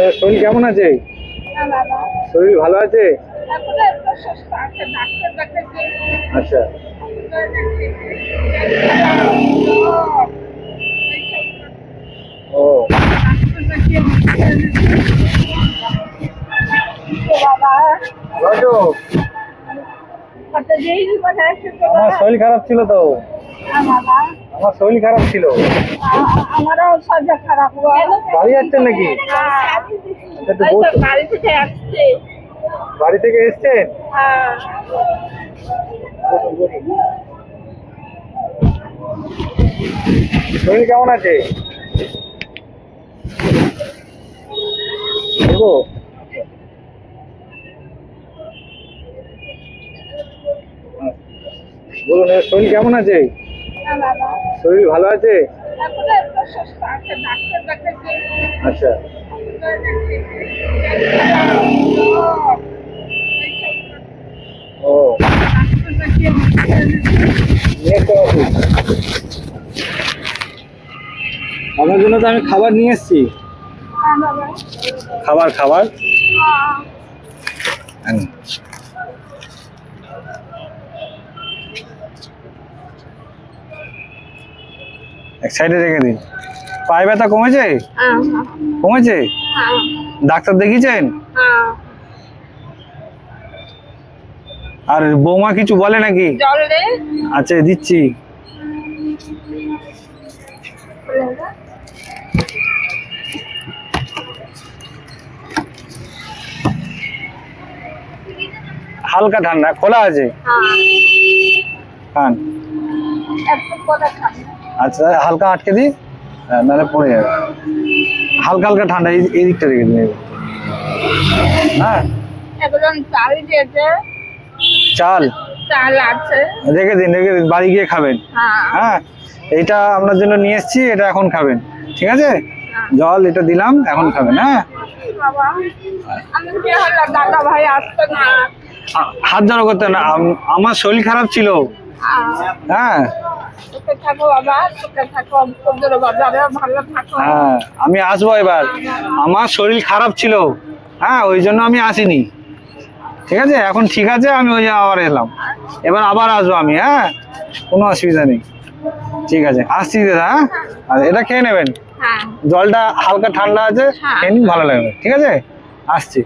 এর শরীর কেমন আছে? শরীর ভালো আছে? আচ্ছা। ও। শরীর খারাপ ছিল তো। আমার শরীর খারাপ ছিল। আমারও শরীর খারাপ। বাড়ি যাচ্ছেন নাকি? বসুন। বাড়ি থেকে আসছে। বাড়ি থেকে এসছেন হ্যাঁ। শরীর কেমন আছে? বলুন শরীর কেমন আছে? শরীর ভালো আছে? আচ্ছা। ও। আমার জন্য তো আমি খাবার নিয়ে এসেছি। খাবার খাবার? এক সাইডে রেখে দিন। পায়ে ব্যথা কমেছে? কমেছে? ডাক্তার দেখিয়েছেন? আর বৌমা কিছু বলে নাকি? আচ্ছা দিচ্ছি। হালকা ঠান্ডা খোলা আছে? খান। করে খান। আচ্ছা হালকা আটকে দিই হ্যাঁ, নাহলে পড়ে যাবে। হালকা হালকা ঠান্ডা এই দিকটা রেখে দিন হ্যাঁ? চাল চাল? চাল আছে। রেখে দিন রেখে দিন বাড়ি গিয়ে খাবেন। হ্যাঁ। হ্যাঁ এইটা আপনার জন্য নিয়ে এসেছি এটা এখন খাবেন ঠিক আছে? জল এটা দিলাম এখন খাবেন হ্যাঁ? হাত জড়ো করতে না আমার শরীর খারাপ ছিল। হ্যাঁ হ্যাঁ আমি আসব এবার। আমার শরীর খারাপ ছিল। হ্যাঁ ওই জন্য আমি আসিনি। ঠিক আছে? এখন ঠিক আছে আমি ওই আবার এলাম। এবার আবার আসব আমি হ্যাঁ? কোনো অসুবিধা নেই। ঠিক আছে আসছি দাদা হ্যাঁ? আর এটা খেয়ে নেবেন? হ্যাঁ। জলটা হালকা ঠান্ডা আছে হ্যাঁ। খেয়ে ভালো লাগবে। ঠিক আছে? আসছি।